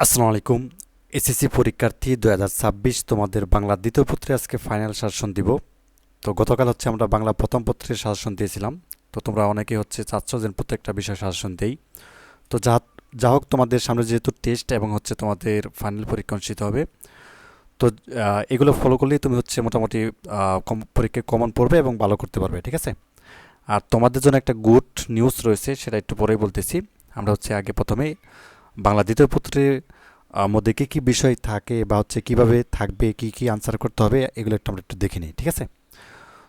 আসসালামু আলাইকুম। এসএসসি পরীক্ষার্থী দু হাজার ছাব্বিশ, তোমাদের বাংলা দ্বিতীয় পত্রে আজকে ফাইনাল শাসন দিব। তো গতকাল হচ্ছে আমরা বাংলা প্রথম পত্রের শাসন দিয়েছিলাম। তো তোমরা অনেকেই হচ্ছে চাচ্ছ যে প্রত্যেকটা বিষয় শাসন দেই। তো যা যা হোক তোমাদের সামনে যেহেতু টেস্ট এবং হচ্ছে তোমাদের ফাইনাল পরীক্ষা অনুষ্ঠিত হবে, তো এগুলো ফলো করলেই তুমি হচ্ছে মোটামুটি কম- পরীক্ষায় কমন পড়বে এবং ভালো করতে পারবে, ঠিক আছে? আর তোমাদের জন্য একটা গুড নিউজ রয়েছে, সেটা একটু পরেই বলতেছি। আমরা হচ্ছে আগে প্রথমে বাংলা দ্বিতীয় পত্রের মধ্যে কী কী বিষয় থাকে বা হচ্ছে কীভাবে থাকবে, কি কি আনসার করতে হবে, এগুলো একটু আমরা একটু দেখে নিই, ঠিক আছে?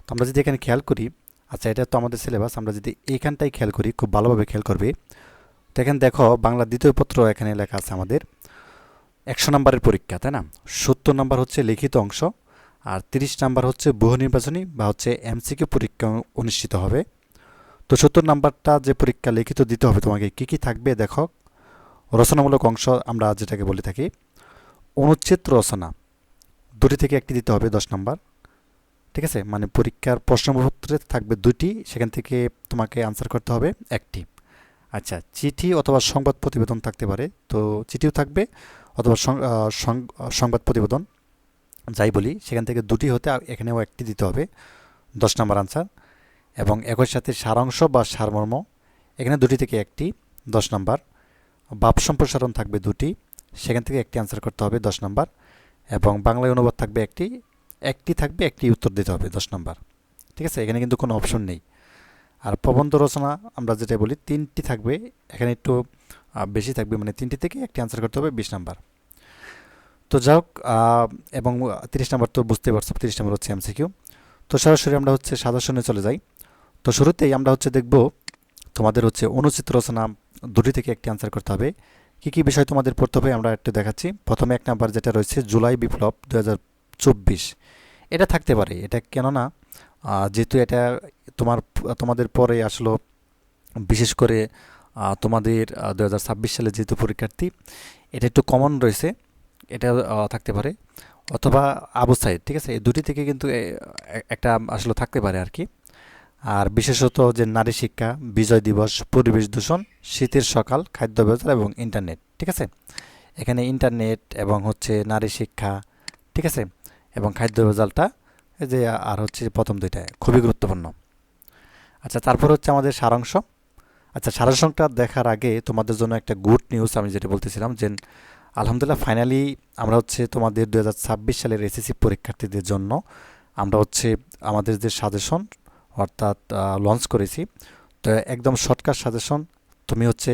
তো আমরা যদি এখানে খেয়াল করি আচ্ছা এটা তো আমাদের সিলেবাস আমরা যদি এইখানটাই খেয়াল করি, খুব ভালোভাবে খেয়াল করবে। তো এখানে দেখো বাংলা দ্বিতীয় পত্র এখানে লেখা আছে আমাদের, একশো নম্বরের পরীক্ষা, তাই না? সত্তর নম্বর হচ্ছে লিখিত অংশ, আর তিরিশ নাম্বার হচ্ছে বহু নির্বাচনী বা হচ্ছে এমসিকিউ পরীক্ষা অনুষ্ঠিত হবে। তো সত্তর নাম্বারটা যে পরীক্ষা লিখিত দিতে হবে, তোমাকে কি কি থাকবে, দেখো রচনামূলক অংশ আমরা যেটাকে বলে থাকি। অনুচ্ছেদ রচনা। দুটি থেকে একটি দিতে হবে দশ নম্বর। ঠিক আছে? মানে পরীক্ষার প্রশ্নপত্রে থাকবে দুটি সেখান থেকে তোমাকে আনসার করতে হবে একটি। আচ্ছা চিঠি অথবা সংবাদ প্রতিবেদন থাকতে পারে। তো চিঠিও থাকবে অথবা সংবাদ প্রতিবেদন, যাই বলি, সেখান থেকে দুটি হতে এখানেও একটি দিতে হবে দশ নম্বর আনসার এবং একই সাথে সারাংশ বা সারমর্ম, এখানে দুটি থেকে একটি দশ নম্বর। ভাব সম্প্রসারণ থাকবে দুটি, সেখান থেকে একটি আনসার করতে হবে দশ নম্বর, এবং বাংলায় অনুবাদ থাকবে একটি একটি থাকবে, একটি উত্তর দিতে হবে দশ নম্বর। ঠিক আছে? এখানে কিন্তু কোনো অপশন নেই। আর প্রবন্ধ রচনা আমরা যেটা বলি, তিনটি থাকবে, এখানে একটু বেশি থাকবে মানে তিনটি থেকে একটি আনসার করতে হবে বিশ নাম্বার। তো যাই হোক এবং তিরিশ নাম্বার তো বুঝতে পারছ, তিরিশ নাম্বার হচ্ছে এমসিকিউ তো সরাসরি আমরা হচ্ছে সাজেশনে চলে যাই। তো শুরুতেই আমরা হচ্ছে দেখব তোমাদের হচ্ছে অনুচিত রচনা দুটি থেকে একটি আনসার করতে হবে। কী কী বিষয় তোমাদের পড়তে হবে আমরা একটু দেখাচ্ছি। প্রথমে এক নাম্বার যেটা রয়েছে, জুলাই বিপ্লব দু এটা থাকতে পারে, এটা কেননা যেহেতু এটা তোমার, তোমাদের পরে আসলো, বিশেষ করে তোমাদের দু হাজার ছাব্বিশ সালে যেহেতু পরীক্ষার্থী, এটা একটু কমন রয়েছে, এটা থাকতে পারে। অথবা আবু সাইদ, ঠিক আছে? এই দুটি থেকে কিন্তু একটা আসলে থাকতে পারে আর কি। আর বিশেষত যে নারী শিক্ষা, বিজয় দিবস, পরিবেশ দূষণ, শীতের সকাল, খাদ্য বাজার এবং ইন্টারনেট, ঠিক আছে? এখানে ইন্টারনেট এবং হচ্ছে নারী শিক্ষা, ঠিক আছে? এবং খাদ্য ভেজালটা যে আর হচ্ছে প্রথম দুইটা, খুবই গুরুত্বপূর্ণ। আচ্ছা তারপর হচ্ছে আমাদের সারাংশ। আচ্ছা সারাংশটা দেখার আগে তোমাদের জন্য একটা গুড নিউজ আমি যেটা বলতেছিলাম যে, আলহামদুলিল্লাহ ফাইনালি আমরা হচ্ছে তোমাদের দু হাজার ছাব্বিশ সালের এসএসসি পরীক্ষার্থীদের জন্য আমরা হচ্ছে আমাদের যে সাজেশন অর্থাৎ লঞ্চ করেছি। তো একদম শর্টকাট সাজেশন তুমি হচ্ছে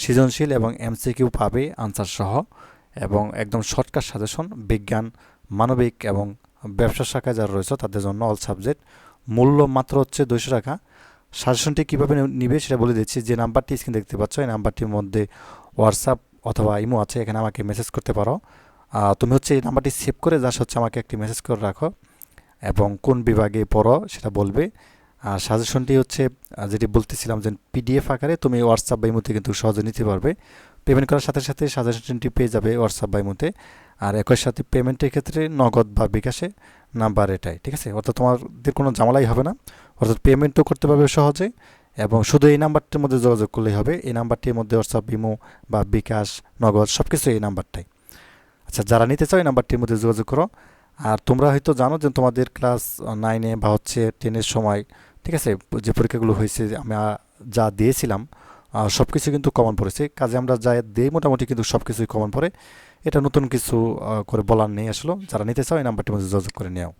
সৃজনশীল এবং এমসিকিউ পাবে আনসার সহ এবং একদম শর্টকাট সাজেশন বিজ্ঞান, মানবিক এবং ব্যবসা শাখায় যারা রয়েছে তাদের জন্য অল সাবজেক্ট মূল্য মাত্র হচ্ছে দুইশো টাকা। সাজেশনটি কীভাবে নিবে সেটা বলে দিচ্ছি। যে নাম্বারটি স্ক্রিন দেখতে পাচ্ছ, এই নাম্বারটির মধ্যে হোয়াটসঅ্যাপ অথবা ইমো আছে, এখানে আমাকে মেসেজ করতে পারো। তুমি হচ্ছে এই নাম্বারটি সেভ করে জাস্ট হচ্ছে আমাকে একটি মেসেজ করে রাখো। এবং কোন বিভাগে পড়ো সেটা বলবে। আর সাজেশনটি হচ্ছে যেটি বলতেছিলাম যে পিডিএফ আকারে তুমি হোয়াটসঅ্যাপ বা ইমোতে কিন্তু সহজে নিতে পারবে। পেমেন্ট করার সাথে সাথে সাজেশনটি পেয়ে যাবে হোয়াটসঅ্যাপ বা ইমোতে। আর একই সাথে পেমেন্টের ক্ষেত্রে নগদ বা বিকাশে নাম্বার এটাই, ঠিক আছে? অর্থাৎ তোমাদের কোনো ঝামেলাই হবে না। অর্থাৎ পেমেন্টও করতে পারবে সহজে এবং শুধু এই নাম্বারটির মধ্যে যোগাযোগ করলেই হবে। এই নাম্বারটির মধ্যে হোয়াটসঅ্যাপ ইমো বা বিকাশ, নগদ সব কিছু এই নাম্বারটাই আচ্ছা যারা নিতে চাও এই নাম্বারটির মধ্যে যোগাযোগ করো। আর তোমরা হয়তো জানো যে তোমাদের ক্লাস নাইনে বা হচ্ছে টেনের সময়, ঠিক আছে, যে পরীক্ষাগুলো হয়েছে আমি যা দিয়েছিলাম সব কিছু কিন্তু কমন পড়েছে। কাজে আমরা যা দিই মোটামুটি কিন্তু সব কিছুই কমন পড়ে। এটা নতুন কিছু করে বলার নেই আসলে। যারা নিতে চাও, এই নাম্বারটির মধ্যে যোগাযোগ করে নেও।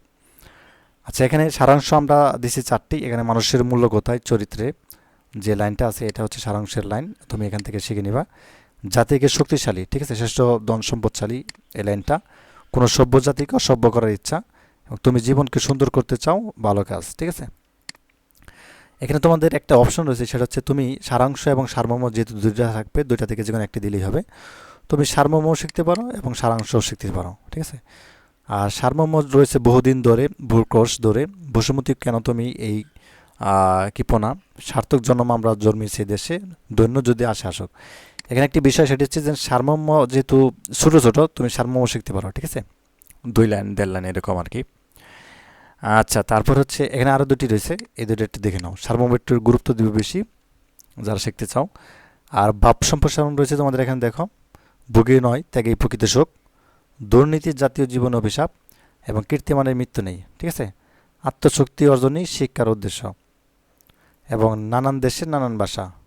আচ্ছা এখানে সারাংশ আমরা দিছি চারটি। এখানে মানুষের মূল্য কোথায়? চরিত্রে যে লাইনটা আছে, এটা হচ্ছে সারাংশের লাইন। তুমি এখান থেকে শিখে নিবা। জাতিকে শক্তিশালী, ঠিক আছে, শ্রেষ্ঠ ধন সম্পদশালী এই লাইনটা। কোনো সভ্য জাতিকে অসভ্য করার ইচ্ছা এবং তুমি জীবনকে সুন্দর করতে চাও, ভালো কাজ, ঠিক আছে? এখানে তোমাদের একটা অপশন রয়েছে, সেটা হচ্ছে তুমি সারাংশ এবং সারমর্ম যেহেতু দুইটা থাকবে, দুইটা থেকে যে কোনো একটি দিলেই হবে। তুমি সারমর্মও শিখতে পারো এবং সারাংশও শিখতে পারো, ঠিক আছে? আর সারমর্ম রয়েছে বহুদিন ধরে ভূকোষ ধরে, বসুমতী কেন তুমি এই কৃপনা সার্থক জন্ম আমরা জন্মেছি দেশে, দৈন্য যদি আসে আসুক। এখানে একটি বিষয়, সেটি হচ্ছে যে সারমর্ম যেহেতু ছোটো ছোটো, তুমি সারমর্ম শিখতে পারো, ঠিক আছে? দুই লাইন, দেড় লাইন এরকম আর কি। আচ্ছা তারপর হচ্ছে এখানে আরও দুটি রয়েছে, এই দুটো একটু দেখে নাও। সারমর্ম একটু গুরুত্ব দিবে বেশি, যারা শিখতে চাও। আর ভাব সম্প্রসারণ রয়েছে তোমাদের এখানে, দেখো। ভোগে নয়, ত্যাগেই প্রকৃত শোক। দুর্নীতির জাতীয় জীবন অভিশাপ এবং কীর্তিমানের মৃত্যু নেই, ঠিক আছে? আত্মশক্তি অর্জনই শিক্ষার উদ্দেশ্য। এবং নানান দেশের নানান ভাষা।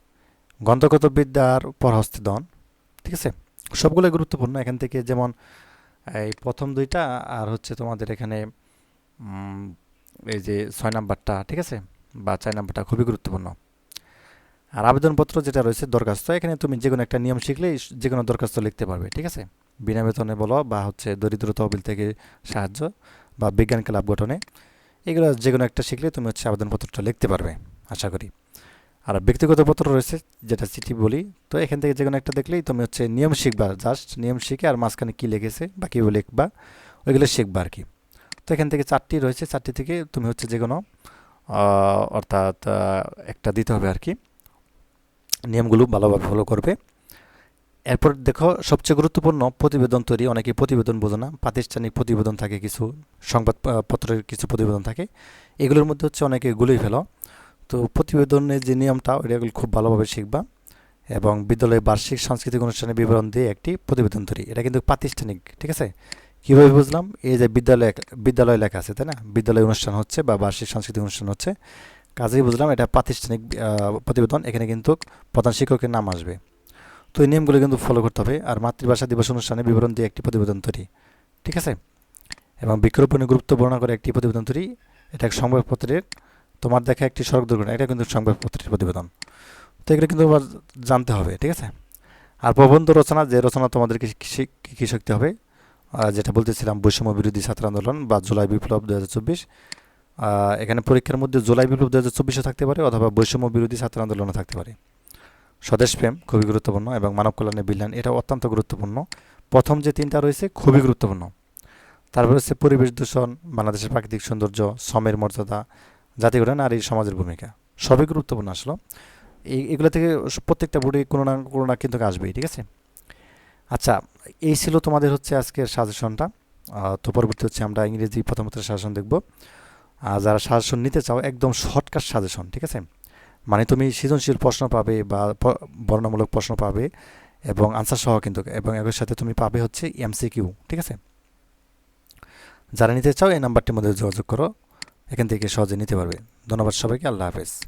গন্থগত বিদ্যার পরহস্তিদন ঠিক আছে? সবগুলোই গুরুত্বপূর্ণ। এখান থেকে যেমন, এই প্রথম দুইটা আর হচ্ছে তোমাদের এখানে এই যে ছয় নাম্বারটা, ঠিক আছে? বা চার নাম্বারটা খুবই গুরুত্বপূর্ণ। আর আবেদনপত্র যেটা রয়েছে দরখাস্ত, এখানে তুমি যে কোনো একটা নিয়ম শিখলেই যে কোনো দরখাস্ত লিখতে পারবে, ঠিক আছে? বিনা বেতনে বলো বা হচ্ছে দরিদ্র তহবিল থেকে সাহায্য বা বিজ্ঞান ক্লাব গঠনে, এগুলো যে কোনো একটা শিখলে তুমি হচ্ছে আবেদনপত্রটা লিখতে পারবে, আশা করি। আর ব্যক্তিগত পত্র রয়েছে, যেটা চিঠি বলি। তো এখান থেকে যে কোনো একটা দেখলেই তুমি হচ্ছে নিয়ম শিখবা জাস্ট নিয়ম শিখে আর মাঝখানে কী লিখেছে, বা লিখবা, ওইগুলো শিখবা আর কি তো এখান থেকে চারটি রয়েছে, চারটি থেকে তুমি হচ্ছে যে কোনো অর্থাৎ একটা দিতে হবে আর কি নিয়মগুলো ভালোভাবে ফলো করবে। এরপর দেখো, সবচেয়ে গুরুত্বপূর্ণ প্রতিবেদন তৈরি, অনেকে প্রতিবেদন বোঝে না, প্রাতিষ্ঠানিক প্রতিবেদন থাকে কিছু, সংবাদপত্রের কিছু প্রতিবেদন থাকে। এগুলোর মধ্যে হচ্ছে অনেকে গুলোই ফেলো। তো প্রতিবেদনের যে নিয়মটা এগুলো খুব ভালোভাবে শিখবা এবং বিদ্যালয়ে বার্ষিক সাংস্কৃতিক অনুষ্ঠানের বিবরণ দিয়ে একটি প্রতিবেদন তৈরি। এটা কিন্তু প্রাতিষ্ঠানিক, ঠিক আছে? কীভাবে বুঝলাম? এই যে বিদ্যালয় বিদ্যালয় লেখা আছে, তাই না? বিদ্যালয় অনুষ্ঠান হচ্ছে বা বার্ষিক সাংস্কৃতিক অনুষ্ঠান হচ্ছে। কাজেই বুঝলাম এটা প্রাতিষ্ঠানিক প্রতিবেদন। এখানে কিন্তু প্রধান শিক্ষকের নাম আসবে। তো এই নিয়মগুলো কিন্তু ফলো করতে হবে। আর মাতৃভাষা দিবস অনুষ্ঠানে বিবরণ দিয়ে একটি প্রতিবেদন তৈরি, ঠিক আছে? এবং বৃক্ষরোপণের গুরুত্ব বর্ণনা করে একটি প্রতিবেদন তৈরি। এটা এক সংবাদপত্রের তোমার দেখা একটি সড়ক দুর্ঘটনা, এটা কিন্তু সংবাদপত্রের প্রতিবেদন। তো এগুলো কিন্তু আবার জানতে হবে, ঠিক আছে? আর প্রবন্ধ রচনা, যে রচনা তোমাদেরকে কী শিখতে হবে যেটা বলতেছিলাম, বৈষম্য বিরোধী ছাত্র আন্দোলন বা জুলাই বিপ্লব দু হাজার চব্বিশ এখানে পরীক্ষার মধ্যে জুলাই বিপ্লব দু হাজার থাকতে পারে অথবা বৈষম্য বিরোধী ছাত্র আন্দোলনও থাকতে পারে। স্বদেশপ্রেম খুবই গুরুত্বপূর্ণ এবং মানব কল্যাণের বিজ্ঞান এটা অত্যন্ত গুরুত্বপূর্ণ। প্রথম যে তিনটা রয়েছে খুবই গুরুত্বপূর্ণ। তারপর হচ্ছে পরিবেশ দূষণ, বাংলাদেশের প্রাকৃতিক সৌন্দর্য, শ্রমের মর্যাদা জাতিগত নারী সমাজের ভূমিকা? সবই গুরুত্বপূর্ণ আসলো। এই, এগুলো থেকে প্রত্যেকটা বোর্ডে কোনো না কোনো না কিন্তু আসবেই, ঠিক আছে? আচ্ছা এই ছিল তোমাদের হচ্ছে আজকের সাজেশনটা। তো পরবর্তী হচ্ছে আমরা ইংরেজি প্রথমত সাজেশন দেখব। আর যারা সাজেশন নিতে চাও, একদম শর্টকাট সাজেশন, ঠিক আছে? মানে তুমি সৃজনশীল প্রশ্ন পাবে বা বর্ণনামূলক প্রশ্ন পাবে এবং আনসার সহ কিন্তু, এবং এর সাথে তুমি পাবে হচ্ছে এমসিকিউ ঠিক আছে? যারা নিতে চাও, এই নাম্বারটির মধ্যে যোগাযোগ করো। এখান থেকে সহজে নিতে পারবে। ধন্যবাদ সবাইকে আল্লাহ হাফেজ।